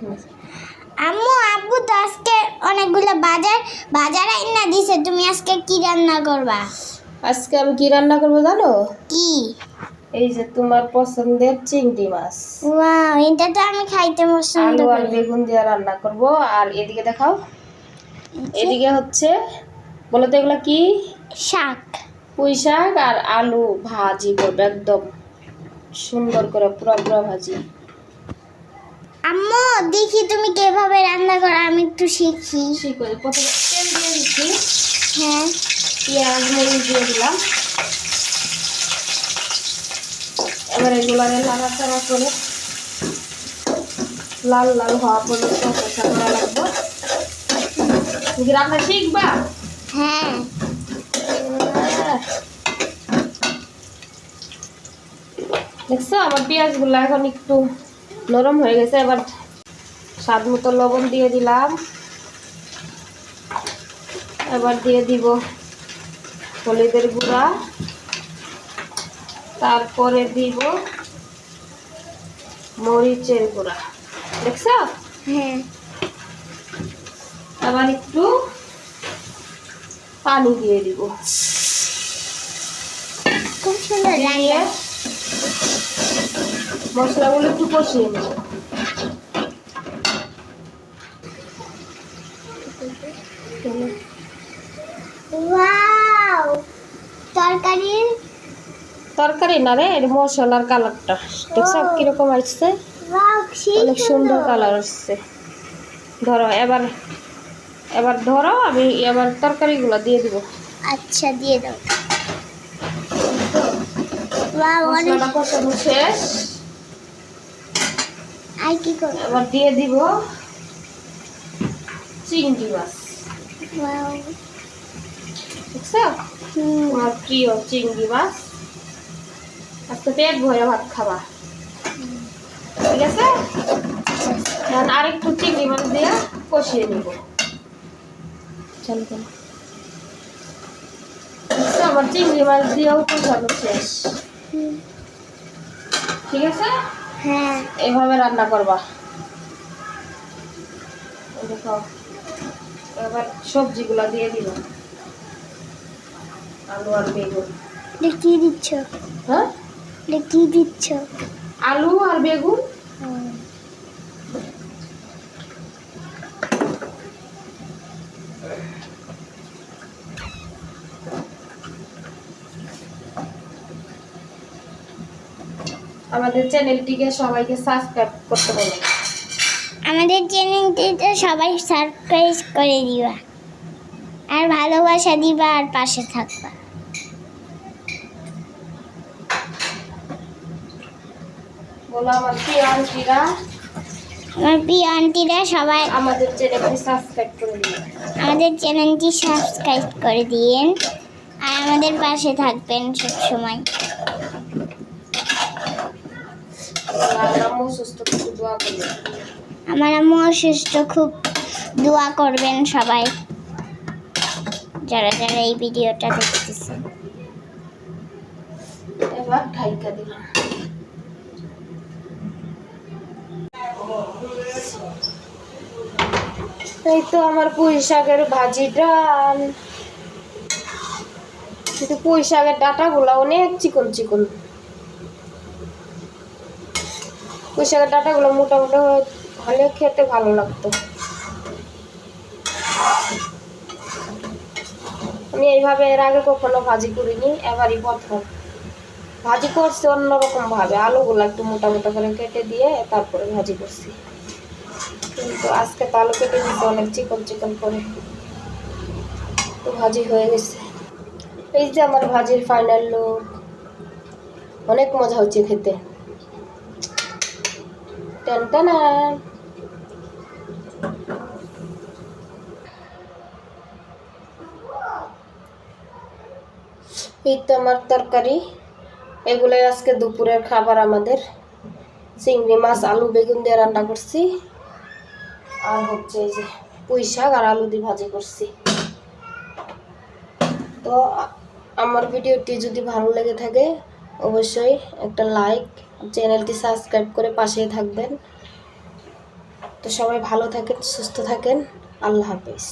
আম্মু আব্বু তো আজকে অনেকগুলো বাজার বাজার আইনা দিছে তুমি আজকে কি রান্না করবা? আজকে আমি কি রান্না করব জানো? কি? এই যে তোমার পছন্দের চিংড়ি মাছ। ওয়াও এটা তো আমি খাইতে পছন্দ আলু আর বেগুন দিয়ে রান্না করব। আর এদিকে দেখাও। এদিকে হচ্ছে বলো তো এগুলো কি? শাক। পুঁই শাক আর আলু ভাজি করব একদম সুন্দর করে পুরো পুরো ভাজি। দেখি তুমি কীভাবে রান্না করো আমি একটু শিখি। আছে প্রথমে তেল দিয়ে দিচ্ছি। হ্যাঁ। পেঁয়াজ মরিচ দিয়ে দিলাম। এবার এগুলো লাড়াচাড়া করে লাল লাল হওয়া পর্যন্ত কষা করা লাগবে। তুমি কি রান্না শিখবা? হ্যাঁ। দেখছ আমার পেঁয়াজগুলো এখন একটু নরম হয়ে গেছে এবার স্বাদ মতো লবণ দিয়ে দিলাম। এবার দিয়ে দিব হলুদের গুঁড়া। তারপরে দিব মরিচের গুঁড়া। দেখছ? হ্যাঁ। আবার একটু পানি দিয়ে দিব। খুব সুন্দর মশলাগুলো একটু কষিয়ে নেব ওয়াও তরকারির তরকারি না রে এর মশলার কালারটা। দেখছ। কীরকম আসছে। অনেক সুন্দর কালার আসছে। ধরো এবার এবার ধরো আমি এবার তরকারিগুলো দিয়ে দিব। আচ্ছা দিয়ে দাও। শেষ। আর কি করব? এবার দিয়ে দিব চিংড়ি মাছ। ওয়াও। দেখছ? হুম। আমার প্রিয় চিংড়ি মাছ। আজকে পেট ভরে ভাত খাবা। ঠিক আছে? আর একটু চিংড়ি মাছ দিয়ে কষিয়ে নিব। চলো চলো। আমার চিংড়ি মাছ দিয়েও কষানো শেষ। ঠিক আছে? হ্যাঁ। এভাবে রান্না করবা। দেখো এবার সবজিগুলো দিয়ে দিব। আলু আর বেগুন। কি দিচ্ছ? হ্যাঁ? কি দিচ্ছ? আলু আর বেগুন। আমাদের চ্যানেলটিকে সবাইকে সাবস্ক্রাইব করতে বলো আমাদের চ্যানেলটিতে সবাই সাবস্ক্রাইব করে দিবা। আর ভালোবাসা দিবা আর পাশে থাকবা। বলো আমার প্রিয় আন্টিরা আমার প্রিয় আন্টিরা সবাই আমাদের চ্যানেলটি সাবস্ক্রাইব করে দিবে আমাদের চ্যানেলটি সাবস্ক্রাইব করে দিয়েন। আর আমাদের পাশে থাকবেন সব সময় আর আম্মু সুস্থ কিছু দোয়া করবে। আমার আম্মু অসুস্থ খুব দোয়া করবেন সবাই। যারা যারা এই ভিডিওটা দেখতেছে। এবার ঢাইকা দিলাম। এই তো আমার পুঁই শাকের ভাজি ডাল। কিন্তু পুঁই শাকের ডাটাগুলো অনেক চিকন চিকন। পুঁই শাকের ডাটাগুলো মোটা মোটা হয়ে- হলে খেতে ভালো লাগতো। আমি এইভাবে এর আগে কখনো ভাজি করিনি, এবারই প্রথম। ভাজি করছি অন্যরকম ভাবে। আলুগুলো একটু মোটা মোটা করে কেটে দিয়ে তারপরে ভাজি করছি। কিন্তু আজকে তো আলু কেটে দিতে অনেক চিকন চিকন করে। ভাজি হয়ে গেছে। এই যে আমার ভাজির ফাইনাল লুক অনেক মজা হচ্ছে খেতে। টানা। এই তো আমার তরকারি। এগুলোই আজকে দুপুরের খাবার আমাদের। চিংড়ি মাছ, আলু, বেগুন দিয়ে রান্না করছি। আর হচ্ছে এই যে পুঁই শাক আর আলু দিয়ে ভাজি করছি। তো আমার ভিডিওটি যদি ভালো লেগে থাকে, অবশ্যই একটা লাইক চ্যানেলটি সাবস্ক্রাইব করে পাশেই থাকবেন। তো সবাই ভালো থাকেন, সুস্থ থাকেন। আল্লাহ হাফিজ।